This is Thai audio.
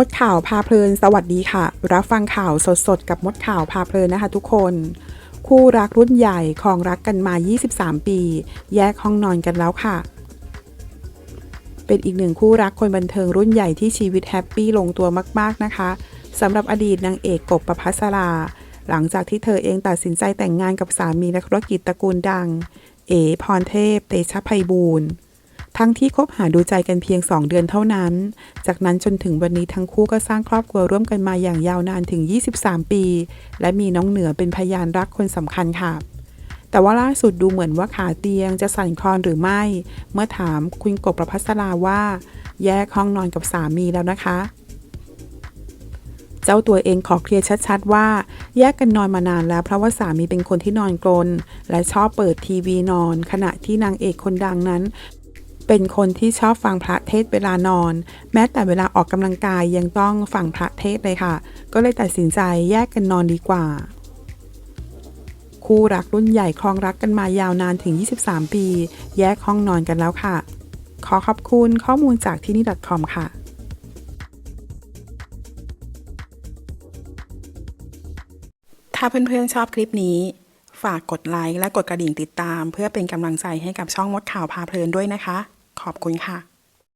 มดข่าวพาเพลิน สวัสดีค่ะ รับฟังข่าวสดๆ กับมดข่าวพาเพลินนะคะทุกคน คู่รักรุ่นใหญ่ครองรักกันมา 23 ปี แยกห้องนอนกันแล้วค่ะ เป็นอีกหนึ่งคู่รักคนบันเทิงรุ่นใหญ่ที่ชีวิตแฮปปี้ลงตัวมากๆนะคะสำหรับอดีตนางเอกกบประพัสรา หลังจากที่เธอเองตัดสินใจแต่งงานกับสามีนักธุรกิจตระกูลดัง เอพรเทพ เตชะไพบูลย์ ทั้งที่คบหาดูใจกันเพียง 2 เดือนเท่านั้น จากนั้นจนถึงวันนี้ทั้งคู่ก็สร้างครอบครัวร่วมกันมาอย่างยาวนานถึง 23 ปี และมีน้องเหนือเป็นพยานรักคนสำคัญค่ะ แต่ว่าล่าสุดดูเหมือนว่าขาเตียงจะสั่นคลอนหรือไม่ เมื่อถามคุณกบประพัสราว่า แยกห้องนอนกับสามีแล้วนะคะ เจ้าตัวเองขอเคลียร์ชัด ๆ ว่า แยกกันนอนมานานแล้ว เพราะว่าสามีเป็นคนที่นอนกรนและชอบเปิดทีวีนอน ขณะที่นางเอกคนดังนั้น เป็นคนที่ชอบฟังพระเทศเวลานอน แม้แต่เวลาออกกำลังกายยังต้องฟังพระเทศเลยค่ะ ก็เลยตัดสินใจแยกกันนอนดีกว่า คู่รักรุ่นใหญ่ครองรักกันมายาวนานถึง 23 ปี แยกห้องนอนกันแล้วค่ะ ขอขอบคุณข้อมูลจากที่นี่ .com ค่ะถ้าเพื่อนๆชอบคลิปนี้ ฝากกดไลค์และกดกระดิ่งติดตาม เพื่อเป็นกำลังใจให้กับช่องมดข่าวพาเพลินด้วยนะคะ อบคุณค่ะ